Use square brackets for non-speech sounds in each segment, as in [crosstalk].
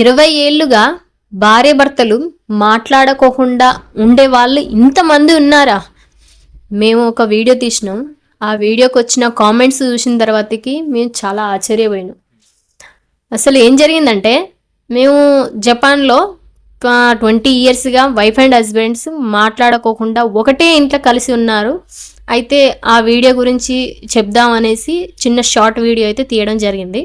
ఇరవై ఏళ్ళుగా భార్య భర్తలు మాట్లాడుకోకుండా ఉండే వాళ్ళు ఇంతమంది ఉన్నారా? మేము ఒక వీడియో తీసినాం. ఆ వీడియోకి వచ్చిన కామెంట్స్ చూసిన తర్వాతకి మేము చాలా ఆశ్చర్యపోయినాం. అసలు ఏం జరిగిందంటే మేము జపాన్లో ట్వంటీ ఇయర్స్గా వైఫ్ అండ్ హస్బెండ్స్ మాట్లాడుకోకుండా ఒకటే ఇంట్లో కలిసి ఉన్నారు. అయితే ఆ వీడియో గురించి చెప్దాం అనేసి చిన్న షార్ట్ వీడియో అయితే తీయడం జరిగింది.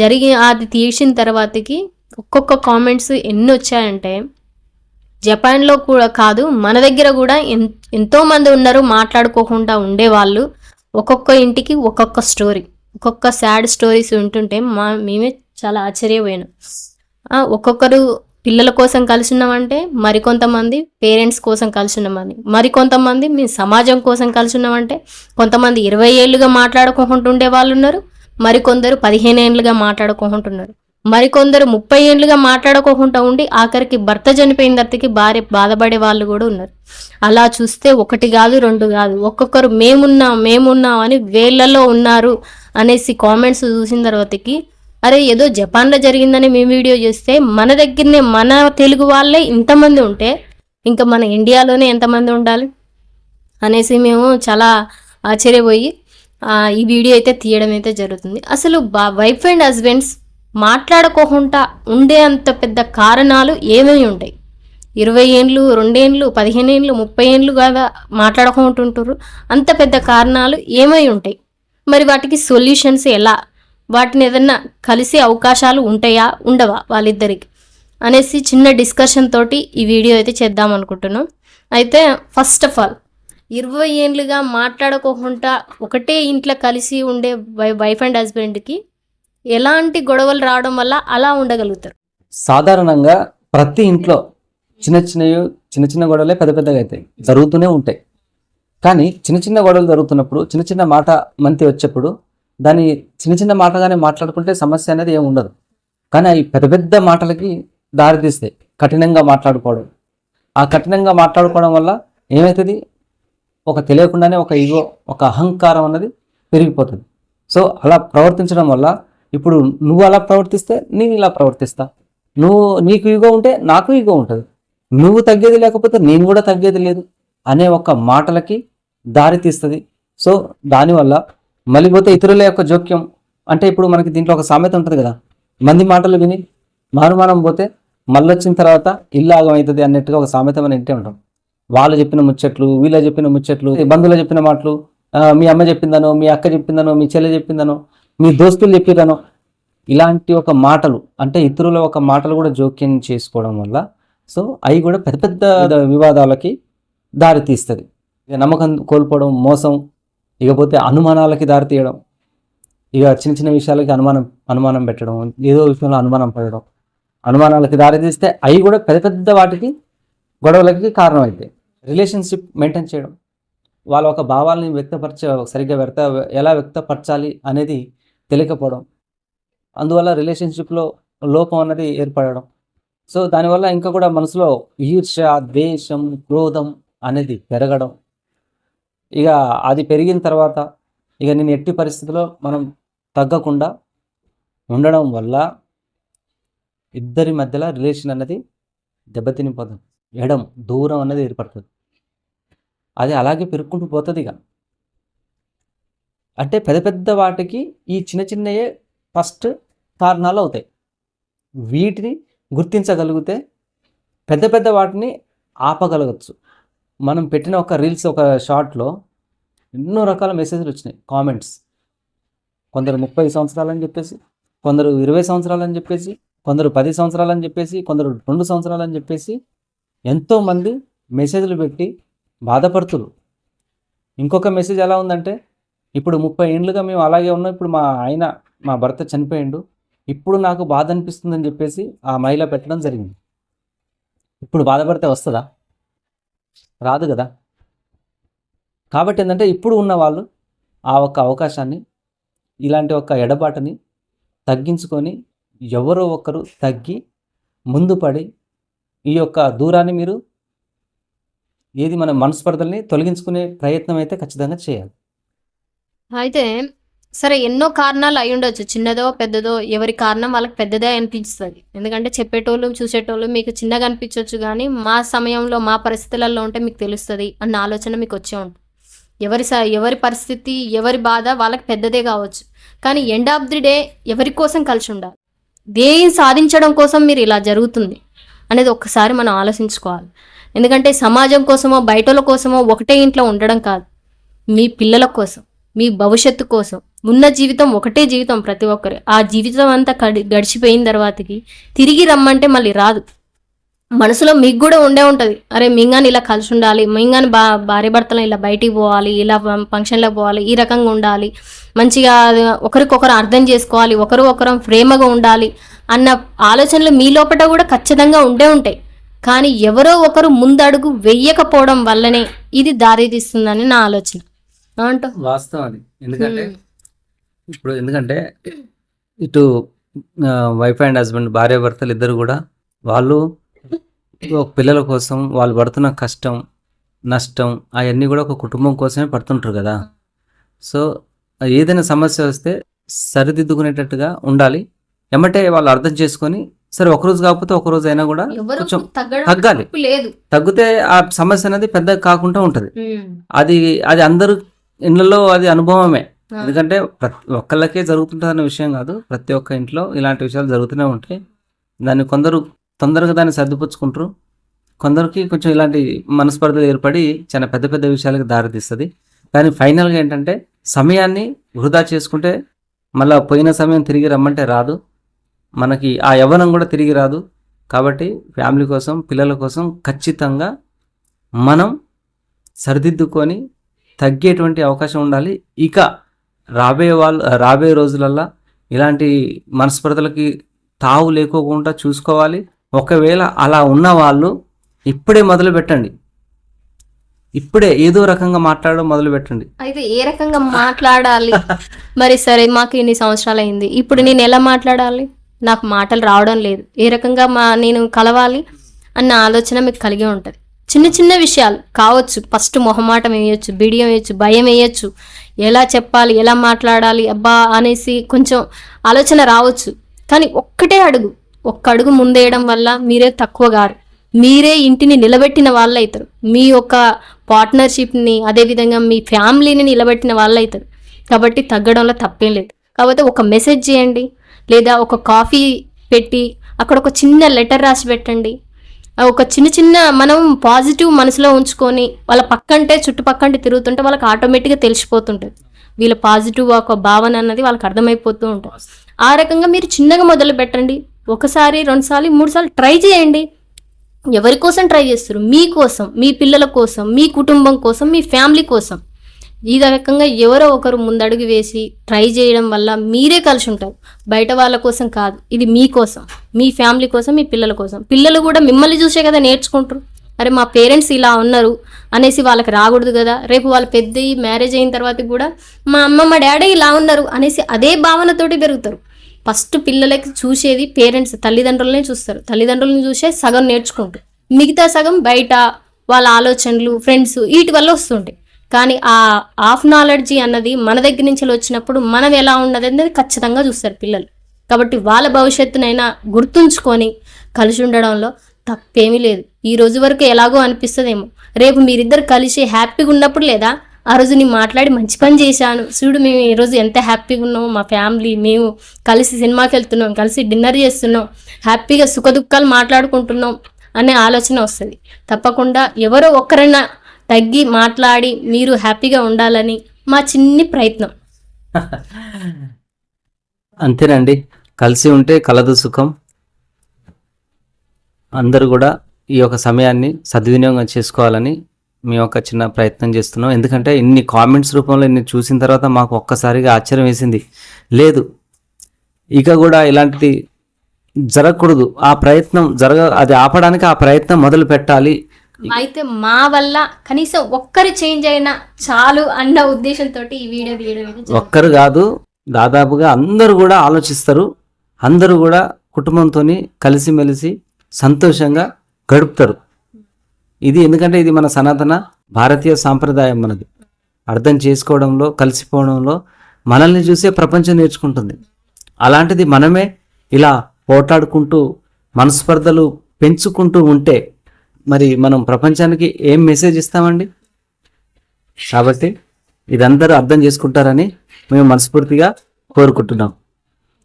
జరిగి అది తీసిన తర్వాతకి ఒక్కొక్క కామెంట్స్ ఎన్ని వచ్చాయంటే జపాన్లో కూడా కాదు మన దగ్గర కూడా ఎన్ ఎంతో మంది ఉన్నారు మాట్లాడుకోకుండా ఉండేవాళ్ళు. ఒక్కొక్క ఇంటికి ఒక్కొక్క స్టోరీ ఒక్కొక్క సాడ్ స్టోరీస్ ఉంటుంటే మా మేమే చాలా ఆశ్చర్యపోయాను. ఒక్కొక్కరు పిల్లల కోసం కలిసి ఉన్నామంటే మరికొంతమంది పేరెంట్స్ కోసం కలిసి ఉన్నామని మరికొంతమంది మీ సమాజం కోసం కలిసి ఉన్నామంటే కొంతమంది ఇరవై ఏళ్ళుగా మాట్లాడుకుంటుండే ఉండే వాళ్ళు ఉన్నారు మరికొందరు పదిహేను ఏళ్ళుగా మాట్లాడుకుంటున్నారు మరికొందరు ముప్పై ఏళ్ళుగా మాట్లాడుకోకుండా ఉండి ఆఖరికి భర్త చనిపోయిన తర్వాతకి భార్య బాధపడే వాళ్ళు కూడా ఉన్నారు. అలా చూస్తే ఒకటి కాదు రెండు కాదు ఒక్కొక్కరు మేమున్నాం మేమున్నాం అని వేళ్ళలో ఉన్నారు అనేసి కామెంట్స్ చూసిన తర్వాతకి అరే ఏదో జపాన్లో జరిగిందని మేము వీడియో చేస్తే మన దగ్గరనే మన తెలుగు వాళ్ళే ఇంతమంది ఉంటే ఇంకా మన ఇండియాలోనే ఎంతమంది ఉండాలి? అనేసి మేము చాలా ఆశ్చర్యపోయి ఈ వీడియో అయితే తీయడం అయితే జరుగుతుంది. అసలు బా వైఫ్ అండ్ హస్బెండ్స్ మాట్లాడుకోకుండా ఉండే అంత పెద్ద కారణాలు ఏమై ఉంటాయి? ఇరవై ఏండ్లు రెండేండ్లు పదిహేను ఏండ్లు ముప్పై ఏండ్లు కదా మాట్లాడుకుంటుంటారు? అంత పెద్ద కారణాలు ఏమై ఉంటాయి? మరి వాటికి సొల్యూషన్స్ ఎలా? వాటిని ఏదన్నా కలిసే అవకాశాలు ఉంటాయా? ఉండవా వాళ్ళిద్దరికి? అనేసి చిన్న డిస్కషన్ తోటి ఈ వీడియో అయితే చేద్దాం అనుకుంటున్నాం. అయితే ఫస్ట్ ఆఫ్ ఆల్ ఇరవై ఏండ్లుగా మాట్లాడుకోకుండా ఒకటే ఇంట్లో కలిసి ఉండే వై వైఫ్ అండ్ హస్బెండ్కి ఎలాంటి గొడవలు రావడం వల్ల అలా ఉండగలుగుతారు? సాధారణంగా ప్రతి ఇంట్లో చిన్న చిన్నవి చిన్న చిన్న గొడవలే పెద్ద పెద్దగా అవుతాయి. జరుగుతూనే ఉంటాయి. కానీ చిన్న చిన్న గొడవలు జరుగుతున్నప్పుడు చిన్న చిన్న మాట మంతి వచ్చేప్పుడు దాన్ని చిన్న చిన్న మాటగానే మాట్లాడుకుంటే సమస్య అనేది ఏమి ఉండదు. కానీ అవి పెద్ద పెద్ద మాటలకి దారితీస్తాయి కఠినంగా మాట్లాడుకోవడం. ఆ కఠినంగా మాట్లాడుకోవడం వల్ల ఏమవుతుంది? ఒక తెలియకుండానే ఒక ఈగో ఒక అహంకారం అన్నది పెరిగిపోతుంది. సో అలా ప్రవర్తించడం వల్ల ఇప్పుడు నువ్వు అలా ప్రవర్తిస్తే నేను ఇలా ప్రవర్తిస్తా. నువ్వు నీకు ఈగో ఉంటే నాకు ఈగో ఉంటుంది. నువ్వు తగ్గేది లేకపోతే నేను కూడా తగ్గేది లేదు అనే ఒక మాటలకి దారి తీస్తుంది. సో దానివల్ల మళ్ళీ పోతే ఇతరుల యొక్క జోక్యం అంటే ఇప్పుడు మనకి దీంట్లో ఒక సామెత ఉంటుంది కదా. మంది మాటలు విని మారుమానం పోతే మళ్ళొచ్చిన తర్వాత ఇల్లాగం అవుతుంది అన్నట్టుగా ఒక సామెత మనం ఇంటే ఉంటాం. వాళ్ళు చెప్పిన ముచ్చట్లు వీళ్ళ చెప్పిన ముచ్చట్లు బంధువులు చెప్పిన మాటలు మీ అమ్మ చెప్పిందనో మీ అక్క చెప్పిందనో మీ చెల్లె చెప్పిందనో మీ దోస్తులు చెప్పిరనో ఇలాంటి ఒక మాటలు అంటే ఇతరుల ఒక మాటలు కూడా జోక్యం చేసుకోవడం వల్ల సో అవి కూడా పెద్ద పెద్ద వివాదాలకి దారి తీస్తుంది. ఇక నమ్మకం కోల్పోవడం మోసం ఇకపోతే అనుమానాలకి దారి తీయడం ఇక చిన్న చిన్న విషయాలకి అనుమానం అనుమానం పెట్టడం ఏదో విషయంలో అనుమానం పడడం అనుమానాలకి దారి తీస్తే అవి కూడా పెద్ద పెద్ద వాటికి గొడవలకి కారణం అవుతాయి రిలేషన్షిప్ మెయింటైన్ చేయడం వాళ్ళ ఒక భావాలని వ్యక్తపరచ సరిగ్గా వ్యక్త ఎలా వ్యక్తపరచాలి అనేది తెలియకపోవడం. అందువల్ల రిలేషన్షిప్లో లోపం అన్నది ఏర్పడడం. సో దానివల్ల ఇంకా కూడా మనసులో ఈర్ష్య ద్వేషం క్రోధం అనేది పెరగడం. ఇక అది పెరిగిన తర్వాత ఇక నేను ఎట్టి పరిస్థితిలో మనం తగ్గకుండా ఉండడం వల్ల ఇద్దరి మధ్యలో రిలేషన్ అనేది దెబ్బతినిపోతుంది. ఎడం దూరం అనేది ఏర్పడుతుంది. అది అలాగే పెరుక్కుంటూ పోతుంది ఇక అంటే పెద్ద పెద్ద వాటికి ఈ చిన్న చిన్నయే ఫస్ట్ కారణాలు అవుతాయి. వీటిని గుర్తించగలిగితే పెద్ద పెద్ద వాటిని ఆపగలగచ్చు. మనం పెట్టిన ఒక రీల్స్ ఒక షార్ట్లో ఎన్నో రకాల మెసేజ్లు వచ్చినాయి. కామెంట్స్ కొందరు ముప్పై సంవత్సరాలని చెప్పేసి కొందరు ఇరవై సంవత్సరాలని చెప్పేసి కొందరు పది సంవత్సరాలని చెప్పేసి కొందరు రెండు సంవత్సరాలని చెప్పేసి ఎంతోమంది మెసేజ్లు పెట్టి బాధపడుతురు. ఇంకొక మెసేజ్ ఎలా ఉందంటే ఇప్పుడు ముప్పై ఏండ్లుగా మేము అలాగే ఉన్నాం. ఇప్పుడు మా ఆయన మా భర్త చనిపోయిండు. ఇప్పుడు నాకు బాధ అనిపిస్తుందని చెప్పేసి ఆ మహిళ పెట్టడం జరిగింది. ఇప్పుడు బాధపడితే వస్తుందా? రాదు కదా. కాబట్టి ఏంటంటే ఇప్పుడు ఉన్న వాళ్ళు ఆ ఒక్క అవకాశాన్ని ఇలాంటి ఒక ఎడబాటుని తగ్గించుకొని ఎవరో ఒకరు తగ్గి ముందు పడి ఈ యొక్క దూరాన్ని మీరు ఏది మన మనస్పర్ధల్ని తొలగించుకునే ప్రయత్నం అయితే ఖచ్చితంగా చేయాలి. అయితే సరే ఎన్నో కారణాలు అయి ఉండొచ్చు. చిన్నదో పెద్దదో ఎవరి కారణం వాళ్ళకి పెద్దదే అనిపిస్తుంది. ఎందుకంటే చెప్పేటోళ్ళు చూసేటోళ్ళు మీకు చిన్నగా అనిపించవచ్చు కానీ మా సమయంలో మా పరిస్థితులలో ఉంటే మీకు తెలుస్తుంది అన్న ఆలోచన మీకు వచ్చే ఉంటుంది. ఎవరి స ఎవరి పరిస్థితి ఎవరి బాధ వాళ్ళకి పెద్దదే కావచ్చు. కానీ ఎండ్ ఆఫ్ ది డే ఎవరి కోసం కలిసి ఉండాలి? దేని సాధించడం కోసం మీరు ఇలా జరుగుతుంది అనేది ఒక్కసారి మనం ఆలోచించుకోవాలి. ఎందుకంటే సమాజం కోసమో బయటల కోసమో ఒకటే ఇంట్లో ఉండడం కాదు. మీ పిల్లల కోసం. మీ భవిష్యత్తు కోసం. ఉన్న జీవితం ఒకటే జీవితం ప్రతి ఒక్కరి. ఆ జీవితం అంతా కడి గడిచిపోయిన తర్వాతకి తిరిగి రమ్మంటే మళ్ళీ రాదు. మనసులో మీకు కూడా ఉండే ఉంటుంది. అరే మింగాని ఇలా కలిసి ఉండాలి. మింగాని బా భార్య భర్తలు ఇలా బయటికి పోవాలి. ఇలా ఫంక్షన్లకు పోవాలి. ఈ రకంగా ఉండాలి. మంచిగా ఒకరికొకరు అర్థం చేసుకోవాలి. ఒకరు ఒకరం ప్రేమగా ఉండాలి అన్న ఆలోచనలు మీ లోపల కూడా ఖచ్చితంగా ఉండే ఉంటాయి. కానీ ఎవరో ఒకరు ముందడుగు వెయ్యకపోవడం వల్లనే ఇది దారి తీస్తుందని నా ఆలోచన. వాస్తవం అది. ఎందుకంటే ఇప్పుడు ఎందుకంటే ఇటు వైఫ్ అండ్ హస్బెండ్ భార్య భర్తలు ఇద్దరు కూడా వాళ్ళు ఒక పిల్లల కోసం వాళ్ళు పడుతున్న కష్టం నష్టం అవన్నీ కూడా ఒక కుటుంబం కోసమే పడుతుంటారు కదా. సో ఏదైనా సమస్య వస్తే సరిదిద్దుకునేటట్టుగా ఉండాలి. ఎమ్మటే వాళ్ళు అర్థం చేసుకొని సరే ఒకరోజు కాకపోతే ఒక రోజు అయినా కూడా కొంచెం తగ్గాలి. తగ్గితే ఆ సమస్య అనేది పెద్దగా కాకుండా ఉంటుంది. అది అది అందరు ఇళ్ళలో అది అనుభవమే. ఎందుకంటే ప్రతి ఒక్కళ్ళకే జరుగుతుంటుందన్న విషయం కాదు. ప్రతి ఒక్క ఇంట్లో ఇలాంటి విషయాలు జరుగుతూనే ఉంటాయి. దాన్ని కొందరు తొందరగా దాన్ని సర్దిపుచ్చుకుంటారు. కొందరికి కొంచెం ఇలాంటి మనస్పర్ధలు ఏర్పడి చాలా పెద్ద పెద్ద విషయాలకు దారితీస్తుంది. కానీ ఫైనల్గా ఏంటంటే సమయాన్ని వృధా చేసుకుంటే మళ్ళీ పోయిన సమయం తిరిగి రమ్మంటే రాదు. మనకి ఆ యవ్వనం కూడా తిరిగి రాదు. కాబట్టి ఫ్యామిలీ కోసం పిల్లల కోసం ఖచ్చితంగా మనం సరిదిద్దుకొని తగ్గేటువంటి అవకాశం ఉండాలి. ఇక రాబోయే వాళ్ళు రాబోయే రోజులల్లో ఇలాంటి మనస్పర్ధలకి తావు లేకోకుండా చూసుకోవాలి. ఒకవేళ అలా ఉన్న వాళ్ళు ఇప్పుడే మొదలు పెట్టండి. ఇప్పుడే ఏదో రకంగా మాట్లాడడం మొదలు పెట్టండి. అయితే ఏ రకంగా మాట్లాడాలి? మరి సరే మాకు ఇన్ని సంవత్సరాలు అయింది ఇప్పుడు నేను ఎలా మాట్లాడాలి? నాకు మాటలు రావడం లేదు. ఏ రకంగా మా నేను కలవాలి అన్న ఆలోచన మీకు కలిగి ఉంటుంది. చిన్న చిన్న విషయాలు కావచ్చు. ఫస్ట్ మొహమాటం వేయచ్చు బిడియం వేయచ్చు భయం వేయచ్చు. ఎలా చెప్పాలి ఎలా మాట్లాడాలి అబ్బా అనేసి కొంచెం ఆలోచన రావచ్చు. కానీ ఒక్కటే అడుగు ఒక్క అడుగు ముందేయడం వల్ల మీరే తక్కువ గారు. మీరే ఇంటిని నిలబెట్టిన వాళ్ళు అవుతారు మీ యొక్క పార్ట్నర్షిప్ని అదేవిధంగా మీ ఫ్యామిలీని నిలబెట్టిన వాళ్ళు అవుతారు కాబట్టి తగ్గడంలో తప్పేం లేదు. కాకపోతే ఒక మెసేజ్ చేయండి లేదా ఒక కాఫీ పెట్టి అక్కడ ఒక చిన్న లెటర్ రాసి పెట్టండి. ఒక చిన్న చిన్న మనం పాజిటివ్ మనసులో ఉంచుకొని వాళ్ళ పక్కంటే చుట్టుపక్కంటే తిరుగుతుంటే వాళ్ళకి ఆటోమేటిక్గా తెలిసిపోతుంటుంది. వీళ్ళ పాజిటివ్ ఒక భావన అన్నది వాళ్ళకి అర్థమైపోతూ ఉంటుంది. ఆ రకంగా మీరు చిన్నగా మొదలు పెట్టండి. ఒకసారి రెండుసార్లు మూడుసార్లు ట్రై చేయండి. ఎవరి కోసం ట్రై చేస్తారు? మీకోసం మీ పిల్లల కోసం మీ కుటుంబం కోసం మీ ఫ్యామిలీ కోసం. ఈ రకంగా ఎవరో ఒకరు ముందడుగు వేసి ట్రై చేయడం వల్ల మీరే కలిసి ఉంటారు. బయట వాళ్ళ కోసం కాదు ఇది మీకోసం మీ ఫ్యామిలీ కోసం మీ పిల్లల కోసం. పిల్లలు కూడా మిమ్మల్ని చూసే కదా నేర్చుకుంటారు. అరే మా పేరెంట్స్ ఇలా ఉన్నారు అనేసి వాళ్ళకి రాకూడదు కదా. రేపు వాళ్ళు పెద్ద మ్యారేజ్ అయిన తర్వాత కూడా మా అమ్మ మా డాడీ ఇలా ఉన్నారు అనేసి అదే భావనతోటి పెరుగుతారు. ఫస్ట్ పిల్లలకి చూసేది పేరెంట్స్ తల్లిదండ్రులనే చూస్తారు. తల్లిదండ్రులను చూసే సగం నేర్చుకుంటారు. మిగతా సగం బయట వాళ్ళ ఆలోచనలు ఫ్రెండ్స్ వీటి వల్ల వస్తుంటాయి. కానీ ఆ ఆఫ్ నాలెడ్జీ అన్నది మన దగ్గర నుంచి వచ్చినప్పుడు మనం ఎలా ఉన్నది అనేది ఖచ్చితంగా చూస్తారు పిల్లలు. కాబట్టి వాళ్ళ భవిష్యత్తునైనా గుర్తుంచుకొని కలిసి ఉండడంలో తప్పేమీ లేదు. ఈ రోజు వరకు ఎలాగో అనిపిస్తుందేమో. రేపు మీరిద్దరు కలిసి హ్యాపీగా ఉన్నప్పుడు లేదా ఆ రోజు నేను మాట్లాడి మంచి పని చేశాను. చూడు మేము ఈరోజు ఎంత హ్యాపీగా ఉన్నాం మా ఫ్యామిలీ మేము కలిసి సినిమాకి వెళ్తున్నాం కలిసి డిన్నర్ చేస్తున్నాం హ్యాపీగా సుఖదుఖాలు మాట్లాడుకుంటున్నాం అనే ఆలోచన వస్తుంది. తప్పకుండా ఎవరో ఒక్కరైనా తగ్గి మాట్లాడి మీరు హ్యాపీగా ఉండాలని మా చిన్ని ప్రయత్నం. అంతేనండి. కలిసి ఉంటే కలదు సుఖం. అందరూ కూడా ఈ యొక్క సమయాన్ని సద్వినియోగం చేసుకోవాలని మేము ఒక చిన్న ప్రయత్నం చేస్తున్నాం. ఎందుకంటే ఇన్ని కామెంట్స్ రూపంలో ఇన్ని చూసిన తర్వాత మాకు ఒక్కసారిగా ఆశ్చర్యం వేసింది. లేదు ఇక కూడా ఇలాంటిది జరగకూడదు. ఆ ప్రయత్నం జరగ అది ఆపడానికి ఆ ప్రయత్నం మొదలు పెట్టాలి. అయితే మా వల్ల కనీసం ఒక్కరు చేంజ్ అయినా చాలు అన్న ఉద్దేశంతో ఈ వీడియో తీయడం. ఒక్కరు కాదు దాదాపుగా అందరూ కూడా ఆలోచిస్తారు. అందరూ కూడా కుటుంబంతో కలిసిమెలిసి సంతోషంగా గడుపుతారు. ఇది ఎందుకంటే ఇది మన సనాతన భారతీయ సాంప్రదాయం మనది. అర్థం చేసుకోవడంలో కలిసిపోవడంలో మనల్ని చూసే ప్రపంచం నేర్చుకుంటుంది. అలాంటిది మనమే ఇలా పోట్లాడుకుంటూ మనస్పర్ధలు పెంచుకుంటూ ఉంటే మరి మనం ప్రపంచానికి ఏం మెసేజ్ ఇస్తామండి? కాబట్టి ఇదందరూ అర్థం చేసుకుంటారని మేము మనస్ఫూర్తిగా కోరుకుంటున్నాం.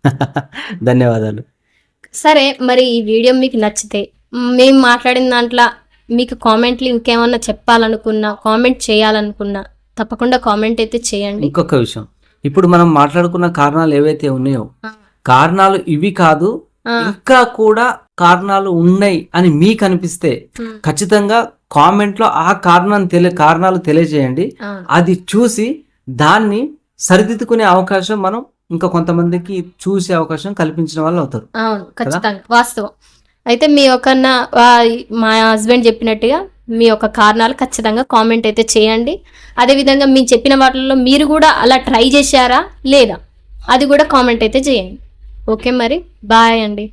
[laughs] ధన్యవాదాలు. సరే మరి ఈ వీడియో మీకు నచ్చితే మేము మాట్లాడిన దాంట్లో మీకు కామెంట్లు ఇంకేమన్నా చెప్పాలనుకున్నా కామెంట్ చేయాలనుకున్నా తప్పకుండా కామెంట్ అయితే చేయండి. ఇంకొక విషయం. ఇప్పుడు మనం మాట్లాడుకున్న కారణాలు ఏవైతే ఉన్నాయో కారణాలు ఇవి కాదు ఇంకా కూడా కారణాలు ఉన్నాయి అని మీకు అనిపిస్తే ఖచ్చితంగా కామెంట్లో ఆ కారణం తెలియ కారణాలు తెలియజేయండి. అది చూసి దాన్ని సరిదిద్దుకునే అవకాశం మనం ఇంకా కొంతమందికి చూసే అవకాశం కల్పించిన వాళ్ళు అవుతారు. అవును ఖచ్చితంగా వాస్తవం. అయితే మీ వా- మా హస్బెండ్ చెప్పినట్టుగా మీ యొక్క కారణాలు ఖచ్చితంగా కామెంట్ అయితే చేయండి. అదేవిధంగా మీ చెప్పిన వాటిల్లో మీరు కూడా అలా ట్రై చేశారా లేదా? అది కూడా కామెంట్ అయితే చేయండి. ఓకే మరి బాయ్ అండి.